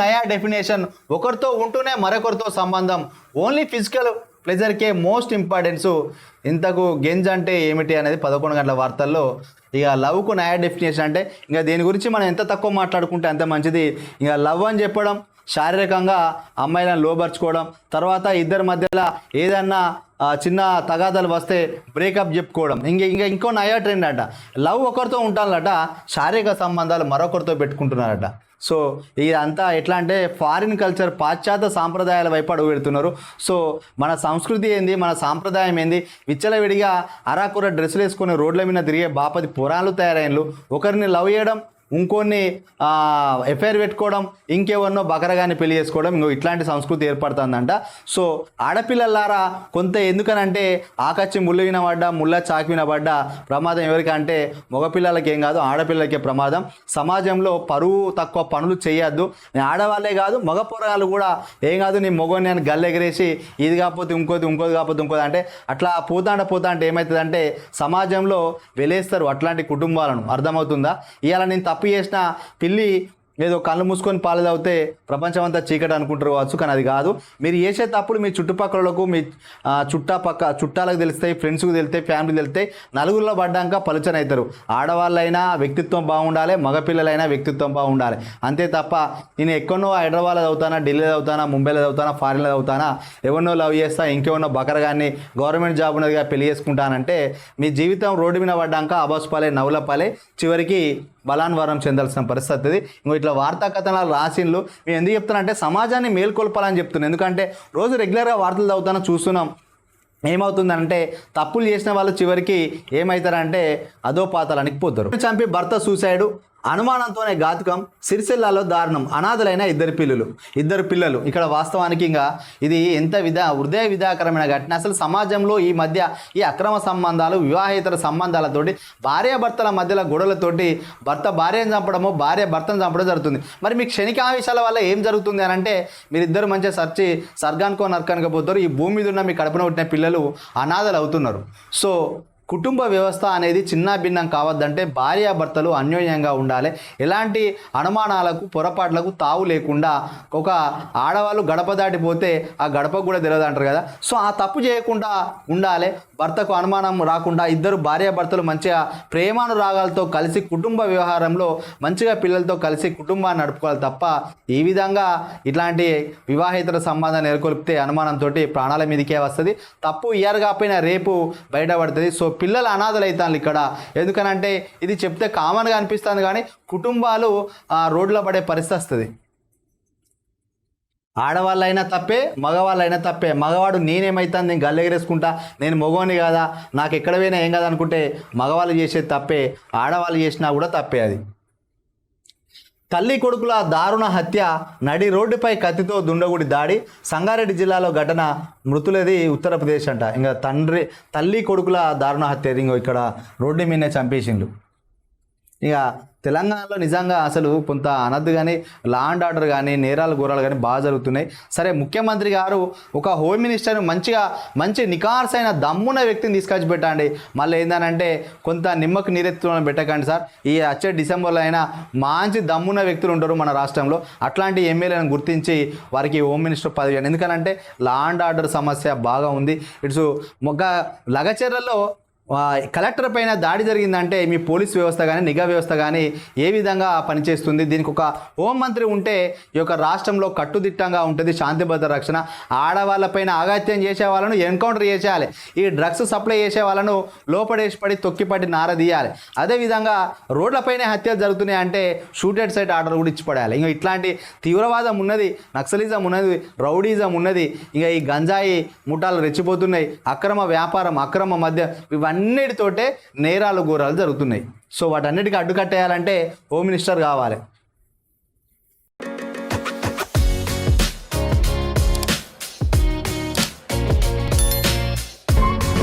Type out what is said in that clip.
నయా డెఫినేషన్ ఒకరితో ఉంటూనే మరొకరితో సంబంధం. ఓన్లీ ఫిజికల్ ప్లెజర్కే మోస్ట్ ఇంపార్టెన్స్ ఇంతకు గెంజ్ అంటే ఏమిటి అనేది పదకొండు గంటల వార్తల్లో. ఇక లవ్కు నయా డెఫినేషన్ అంటే ఇంకా దీని గురించి మనం ఎంత తక్కువ మాట్లాడుకుంటే అంత మంచిది. ఇక లవ్ అని చెప్పడం శారీరకంగా అమ్మాయిలను లోపరుచుకోవడం తర్వాత ఇద్దరి మధ్యలో ఏదన్నా చిన్న తగాదాలు వస్తే బ్రేకప్ చెప్పుకోవడం. ఇంక ఇంకా ఇంకో నయా ట్రెండ్ అట. లవ్ ఒకరితో ఉంటానట శారీరక సంబంధాలు మరొకరితో పెట్టుకుంటున్నారట. సో ఇదంతా ఎట్లా అంటే ఫారిన్ కల్చర్ పాశ్చాత్య సాంప్రదాయాల వైపు అడుగు పెడుతున్నారు. సో మన సంస్కృతి ఏంది మన సాంప్రదాయం ఏంది? విచ్చలవిడిగా అరాకుర డ్రెస్సులు వేసుకుని రోడ్ల మీద తిరిగే బాపతి పురాణాలు తయారైనలు. ఒకరిని లవ్ చేయడం ఇంకొన్ని ఎఫ్ఐఆర్ పెట్టుకోవడం ఇంకెవరినో బకరగాని పెళ్ళి చేసుకోవడం ఇంకో ఇట్లాంటి సంస్కృతి ఏర్పడుతుందంట. సో ఆడపిల్లలారా కొంత ఎందుకనంటే ఆకచ్చి ముళ్ళు వినబడ్డా ముళ్ళ చాకి వినబడ్డా ప్రమాదం ఎవరికంటే మగపిల్లలకి ఏం కాదు ఆడపిల్లలకే ప్రమాదం. సమాజంలో పరువు తక్కువ పనులు చేయొద్దు. నేను ఆడవాళ్ళే కాదు మగ పొరగాలు కూడా ఏం కాదు నీ మొగని నేను గల్లెగరేసి ఇది కాకపోతే ఇంకోది ఇంకోది కాకపోతే ఇంకోది అంటే అట్లా పోతాంట పోతా అంటే ఏమవుతుందంటే సమాజంలో వెలేస్తారు అట్లాంటి కుటుంబాలను. అర్థమవుతుందా? ఇవాళ నేను తప్పు చేసిన పిల్లి ఏదో కళ్ళు మూసుకొని పాలు తాగితే ప్రపంచం అంతా చీకటి అనుకుంటారు కావచ్చు కానీ అది కాదు. మీరు చేసే తప్పుడు మీ చుట్టుపక్కలకు మీ చుట్టా చుట్టపక్క చుట్టాలకు తెలుస్తాయి ఫ్రెండ్స్కి తెలుస్తాయి ఫ్యామిలీ తెలుస్తాయి. నలుగురిలో పడ్డాక పలుచన అవుతారు ఆడవాళ్ళైనా వ్యక్తిత్వం బాగుండాలి మగపిల్లలైనా వ్యక్తిత్వం బాగుండాలి. అంతే తప్ప నేను ఎక్కడో హైదరాబాద్లో చదువుతానా ఢిల్లీలో చదువుతానా ముంబైలో చదువుతానా ఫారిన్లో చదువుతానా ఎవరినో లవ్ చేస్తా ఇంకెవరినో బకరగాన్ని గవర్నమెంట్ జాబ్ ఉన్నదిగా పెళ్ళి చేసుకుంటానంటే మీ జీవితం రోడ్డు మీద పడ్డాక అబాసుపాలే నవ్వులపాలే చివరికి బలాన్వరం చెందాల్సిన పరిస్థితి ఇది ఇంకో ఇట్లా వార్తా కథనాలు రాసిన్లు మేము ఎందుకు చెప్తానంటే సమాజాన్ని మేల్కొల్పాలని చెప్తున్నాను ఎందుకంటే రోజు రెగ్యులర్గా వార్తలు చదువుతానో చూస్తున్నాం. ఏమవుతుందంటే తప్పులు చేసిన వాళ్ళు చివరికి ఏమవుతారంటే అదో పాతాలనికి పోతారు చంపి భర్త సూసైడు అనుమానంతోనే ఘాతుకం సిరిసిల్లాలో దారుణం. అనాథలైన ఇద్దరు పిల్లలు. ఇద్దరు పిల్లలు. ఇక్కడ వాస్తవానికి ఇంకా ఇది ఎంత విధా హృదయ విధాకరమైన ఘటన. అసలు సమాజంలో ఈ మధ్య ఈ అక్రమ సంబంధాలు వివాహేతర సంబంధాలతోటి భార్యాభర్తల మధ్యలో గొడవలతోటి భర్త భార్యను చంపడము భార్య భర్తను చంపడం జరుగుతుంది. మరి మీ క్షణికావేశాల వల్ల ఏం జరుగుతుంది అని అంటే మీరిద్దరు మంచిగా సర్చి సర్గానికో నరకానికో పోతారు. ఈ భూమి మీద ఉన్న మీ కడుపున పుట్టిన పిల్లలు అనాథలు అవుతున్నారు. సో కుటుంబ వ్యవస్థ అనేది చిన్న భిన్నం కావద్దంటే భార్యాభర్తలు అన్యోన్యంగా ఉండాలి. ఎలాంటి అనుమానాలకు పొరపాట్లకు తావు లేకుండా ఒక ఆడవాళ్ళు గడప దాటిపోతే ఆ గడపకు కూడా తెలియదు అంటారు కదా. సో ఆ తప్పు చేయకుండా ఉండాలి. భర్తకు అనుమానం రాకుండా ఇద్దరు భార్యాభర్తలు మంచిగా ప్రేమానురాగాలతో కలిసి కుటుంబ వ్యవహారంలో మంచిగా పిల్లలతో కలిసి కుటుంబాన్ని నడుపుకోవాలి తప్ప ఈ విధంగా ఇట్లాంటి వివాహేతర సంబంధాన్ని నెలకొల్పితే అనుమానంతో ప్రాణాల మీదకే వస్తుంది. తప్పు ఇయర్ కాకపోయినా రేపు బయటపడుతుంది. సో పిల్లలు అనాథలు అవుతాను ఇక్కడ. ఎందుకనంటే ఇది చెప్తే కామన్గా అనిపిస్తుంది కానీ కుటుంబాలు ఆ, రోడ్లో పడే పరిస్థితి వస్తుంది. ఆడవాళ్ళైనా తప్పే మగవాళ్ళైనా తప్పే. మగవాడు నేనేమైతాను నేను గల్లెగరేసుకుంటా నేను మగవాని కాదా నాకు ఎక్కడ పోయినా ఏం కాదు అనుకుంటే మగవాళ్ళు చేసేది తప్పే ఆడవాళ్ళు చేసినా కూడా తప్పే అది. తల్లి కొడుకుల దారుణ హత్య నడి రోడ్డుపై కత్తితో దుండగుడి దాడి సంగారెడ్డి జిల్లాలో ఘటన మృతులది ఉత్తరప్రదేశ్ అంట. ఇంకా తండ్రి తల్లి కొడుకుల దారుణ హత్య. ఇంకో ఇక్కడ రోడ్డు మీదనే చంపేసిండు ఇక తెలంగాణలో నిజంగా అసలు కొంత అనద్దు కానీ లా అండ్ ఆర్డర్ కానీ నేరాలు ఘోరాలు కానీ బాగా జరుగుతున్నాయి. సరే ముఖ్యమంత్రి గారు ఒక హోమ్ మినిస్టర్ మంచిగా మంచి నికార్సైన దమ్మున వ్యక్తిని తీసుకొచ్చి పెట్టండి. మళ్ళీ ఏంటంటే కొంత నిమ్మకు నీరెత్తులను పెట్టకండి సార్. ఈ వచ్చే డిసెంబర్లో అయినా మంచి దమ్మున్న వ్యక్తులు ఉంటారు మన రాష్ట్రంలో. అట్లాంటి ఎమ్మెల్యేలను గుర్తించి వారికి హోమ్ మినిస్టర్ పదవి ఎందుకనంటే లా అండ్ ఆర్డర్ సమస్య బాగా ఉంది. ఇట్స్ మొగ్గ లగచర్లలో కలెక్టర్ పైన దాడి జరిగిందంటే మీ పోలీస్ వ్యవస్థ కానీ నిఘా వ్యవస్థ కానీ ఏ విధంగా పనిచేస్తుంది? దీనికి ఒక హోంమంత్రి ఉంటే ఈ యొక్క రాష్ట్రంలో కట్టుదిట్టంగా ఉంటుంది శాంతి భద్రత రక్షణ. ఆడవాళ్ళపైన ఆగాత్యం చేసే వాళ్ళను ఎన్కౌంటర్ చేసేయాలి. ఈ డ్రగ్స్ సప్లై చేసే వాళ్ళను లోపడేసి పడి తొక్కిపడి నారదీయాలి అదేవిధంగా రోడ్లపైనే హత్యలు జరుగుతున్నాయి అంటే షూటెడ్ సైట్ ఆర్డర్ కూడా ఇచ్చిపడాలి ఇంకా ఇట్లాంటి తీవ్రవాదం ఉన్నది నక్సలిజం ఉన్నది రౌడీజం ఉన్నది. ఇంకా ఈ గంజాయి ముఠాలు రెచ్చిపోతున్నాయి. అక్రమ వ్యాపారం అక్రమ మద్య అన్నిటితోటే నేరాలు ఘోరాలు జరుగుతున్నాయి. సో వాటన్నిటికీ అడ్డుకట్టేయాలంటే హోమ్ మినిస్టర్ కావాలి.